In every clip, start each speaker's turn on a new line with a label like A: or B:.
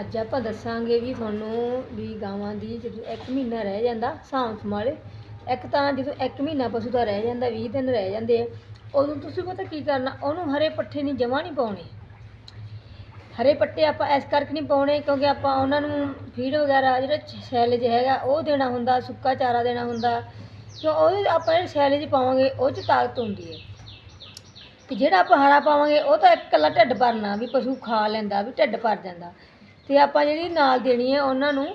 A: ਅੱਜ ਆਪਾਂ ਦੱਸਾਂਗੇ ਵੀ ਤੁਹਾਨੂੰ ਵੀ ਗਾਵਾਂ ਦੀ ਜਦੋਂ ਇੱਕ ਮਹੀਨਾ ਰਹਿ ਜਾਂਦਾ, ਸਾਂਭ ਸੰਭਾਲੇ, ਇੱਕ ਤਾਂ ਜਦੋਂ ਇੱਕ ਮਹੀਨਾ ਪਸ਼ੂ ਦਾ ਰਹਿ ਜਾਂਦਾ 20 ਦਿਨ ਰਹਿ ਜਾਂਦੇ ਆ, ਉਦੋਂ ਤੁਸੀਂ ਪਤਾ ਕੀ ਕਰਨਾ, ਉਹਨੂੰ ਹਰੇ ਪੱਠੇ ਨਹੀਂ ਜਮਾ ਨਹੀਂ ਪਾਉਣੇ। ਹਰੇ ਪੱਟੇ ਆਪਾਂ ਇਸ ਕਰਕੇ ਨਹੀਂ ਪਾਉਣੇ ਕਿਉਂਕਿ ਆਪਾਂ ਉਹਨਾਂ ਨੂੰ ਫੀਡ ਵਗੈਰਾ, ਜਿਹੜਾ ਸੈਲੇਜ ਹੈਗਾ, ਉਹ ਦੇਣਾ ਹੁੰਦਾ, ਸੁੱਕਾ ਚਾਰਾ ਦੇਣਾ ਹੁੰਦਾ, ਕਿਉਂ ਉਹਦੇ ਆਪਾਂ ਜਿਹੜੇ ਸੈਲੇਜ ਪਾਵਾਂਗੇ, ਉਹ 'ਚ ਤਾਕਤ ਹੁੰਦੀ ਹੈ। ਤੇ ਜਿਹੜਾ ਆਪਾਂ ਹਰਾ ਪਾਵਾਂਗੇ, ਉਹ ਤਾਂ ਇਕੱਲਾ ਢਿੱਡ ਭਰਨਾ, ਵੀ ਪਸ਼ੂ ਖਾ ਲੈਂਦਾ, ਵੀ ਢਿੱਡ ਭਰ ਜਾਂਦਾ। ਤੇ ਆਪਾਂ ਜਿਹੜੀ ਨਾਲ ਦੇਣੀ ਹੈ ਉਹਨਾਂ ਨੂੰ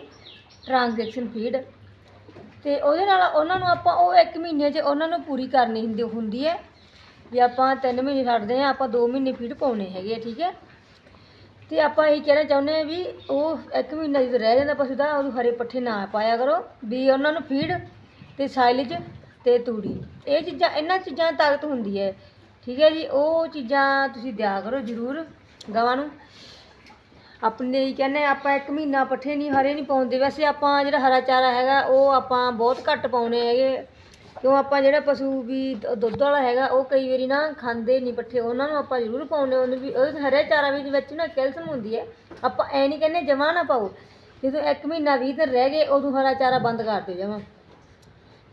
A: ਟ੍ਰਾਂਜੈਕਸ਼ਨ ਫੀਡ ਤੇ ਉਹਦੇ ਨਾਲ ਉਹਨਾਂ ਨੂੰ ਆਪਾਂ ਉਹ ਇੱਕ ਮਹੀਨੇ 'ਚ ਉਹਨਾਂ ਨੂੰ ਪੂਰੀ ਕਰਨੀ ਹੁੰਦੀ ਹੁੰਦੀ ਹੈ ਵੀ ਆਪਾਂ ਤਿੰਨ ਮਹੀਨੇ ਛੱਡਦੇ ਹਾਂ, ਆਪਾਂ 2 ਮਹੀਨੇ ਫੀਡ ਪਾਉਣੇ ਹੈਗੇ ਆ, ਠੀਕ ਹੈ। ਤੇ ਆਪਾਂ ਇਹ ਕਹਿਣਾ ਚਾਹੁੰਦੇ ਹਾਂ ਵੀ ਉਹ ਇੱਕ ਮਹੀਨਾ ਜਦੋਂ ਰਹਿ ਜਾਂਦਾ ਪਸ਼ੂ ਦਾ, ਉਹਨੂੰ ਹਰੇ ਪੱਠੇ ਨਾ ਪਾਇਆ ਕਰੋ ਵੀ ਉਹਨਾਂ ਨੂੰ ਫੀਡ ਤੇ ਸਾਈਲਜ ਤੇ ਤੂੜੀ। ਇਹ ਚੀਜ਼ਾਂ, ਇਹਨਾਂ ਚੀਜ਼ਾਂ ਤਾਕਤ ਹੁੰਦੀ ਹੈ, ਠੀਕ ਹੈ ਜੀ। ਉਹ ਚੀਜ਼ਾਂ ਤੁਸੀਂ ਦਿਆ ਕਰੋ ਜ਼ਰੂਰ ਗਾਵਾਂ ਨੂੰ। ਆਪਣੇ ਹੀ ਕਹਿੰਦੇ ਆਪਾਂ ਇੱਕ ਮਹੀਨਾ ਪੱਠੇ ਨਹੀਂ, ਹਰੇ ਨਹੀਂ ਪਾਉਂਦੇ। ਵੈਸੇ ਆਪਾਂ ਜਿਹੜਾ ਹਰਾ ਚਾਰਾ ਹੈਗਾ, ਉਹ ਆਪਾਂ ਬਹੁਤ ਘੱਟ ਪਾਉਣੇ ਹੈਗੇ। ਕਿਉਂ ਆਪਾਂ ਜਿਹੜਾ ਪਸ਼ੂ ਵੀ ਦੁੱਧ ਵਾਲਾ ਹੈਗਾ, ਉਹ ਕਈ ਵਾਰੀ ਨਾ ਖਾਂਦੇ ਨਹੀਂ ਪੱਠੇ। ਉਹਨਾਂ ਨੂੰ ਆਪਾਂ ਜ਼ਰੂਰ ਪਾਉਣੇ ਉਹਨੂੰ ਵੀ ਉਹ ਹਰੇ ਚਾਰਾ ਵੀ ਵਿੱਚ ਨਾ ਕੈਲਸ਼ੀਅਮ ਹੁੰਦੀ ਹੈ। ਆਪਾਂ ਐ ਨਹੀਂ ਕਹਿੰਦੇ ਜਮਾ ਨਾ ਪਾਓ। ਜਦੋਂ ਇੱਕ ਮਹੀਨਾ 20 ਦਿਨ ਰਹਿ ਗਏ, ਉਦੋਂ ਹਰਾ ਚਾਰਾ ਬੰਦ ਕਰ ਦਿਓ ਜਮਾ।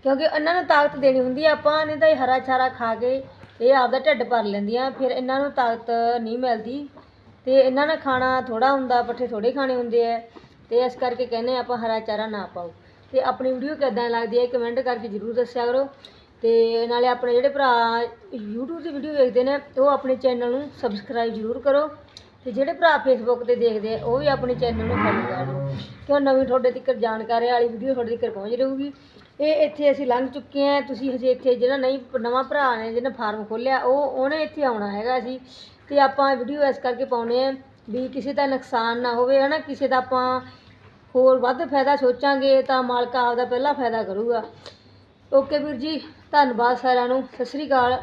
A: ਕਿਉਂਕਿ ਇਹਨਾਂ ਨੂੰ ਤਾਕਤ ਦੇਣੀ ਹੁੰਦੀ ਹੈ। ਆਪਾਂ ਨਹੀਂ ਤਾਂ ਇਹ ਹਰਾ ਚਾਰਾ ਖਾ ਕੇ ਇਹ ਆਪਦਾ ਢਿੱਡ ਭਰ ਲੈਂਦੀਆਂ, ਫਿਰ ਇਹਨਾਂ ਨੂੰ ਤਾਕਤ ਨਹੀਂ ਮਿਲਦੀ। ਤੇ ਇਹਨਾਂ ਨੇ ਖਾਣਾ ਥੋੜਾ ਹੁੰਦਾ, ਪੱਠੇ ਥੋੜੇ ਖਾਣੇ ਹੁੰਦੇ ਆ। ਤੇ ਇਸ ਕਰਕੇ ਕਹਿੰਦੇ ਆਪਾਂ ਹਰਾ ਚਾਰਾ ਨਾ ਪਾਓ। ਤੇ ਆਪਣੀ ਵੀਡੀਓ ਕਿੱਦਾਂ ਲੱਗਦੀ ਹੈ, ਕਮੈਂਟ ਕਰਕੇ ਜਰੂਰ ਦੱਸਿਆ ਕਰੋ। ਤੇ ਨਾਲੇ ਆਪਣੇ ਜਿਹੜੇ ਭਰਾ YouTube ਦੀ ਵੀਡੀਓ ਵੇਖਦੇ ਨੇ, ਉਹ ਆਪਣੇ ਚੈਨਲ ਨੂੰ ਸਬਸਕ੍ਰਾਈਬ ਜਰੂਰ ਕਰੋ। ਤੇ ਜਿਹੜੇ ਭਰਾ ਫੇਸਬੁੱਕ ਤੇ ਦੇਖਦੇ ਆ, ਉਹ ਵੀ ਆਪਣੇ ਚੈਨਲ ਨੂੰ ਫੋਲੋ ਕਰੋ ਲਓ। ਕਿਉਂ ਨਵੀਂ ਤੁਹਾਡੇ ਤੱਕ ਜਾਣਕਾਰੀ ਵਾਲੀ ਵੀਡੀਓ ਤੁਹਾਡੇ ਤੱਕ ਪਹੁੰਚ ਰਹੂਗੀ। ਇਹ ਇੱਥੇ ਅਸੀਂ ਲੰਘ ਚੁੱਕੇ ਹਾਂ। ਤੁਸੀਂ ਹਜੇ ਇੱਥੇ ਜਿਹੜਾ ਨਹੀਂ, ਨਵਾਂ ਭਰਾ ਨੇ ਜਿਹਨੇ ਫਾਰਮ ਖੋਲ੍ਹਿਆ, ਉਹ ਉਹਨੇ ਇੱਥੇ ਆਉਣਾ ਹੈਗਾ ਅਸੀਂ ਤੇ ਆਪਾਂ ਵੀਡੀਓ ਇਸ ਕਰਕੇ ਪਾਉਨੇ ਆ ਵੀ ਕਿਸੇ ਦਾ ਨੁਕਸਾਨ ਨਾ ਹੋਵੇ, ਹਨਾ? ਕਿਸੇ ਦਾ ਆਪਾਂ ਹੋਰ ਵੱਧ ਫਾਇਦਾ ਸੋਚਾਂਗੇ ਤਾਂ ਮਾਲਕ ਆਪਦਾ ਪਹਿਲਾਂ ਫਾਇਦਾ ਕਰੂਗਾ। ਓਕੇ ਵੀਰ ਜੀ, ਧੰਨਵਾਦ ਸਾਰਿਆਂ ਨੂੰ। ਸਤਿ ਸ੍ਰੀ ਅਕਾਲ।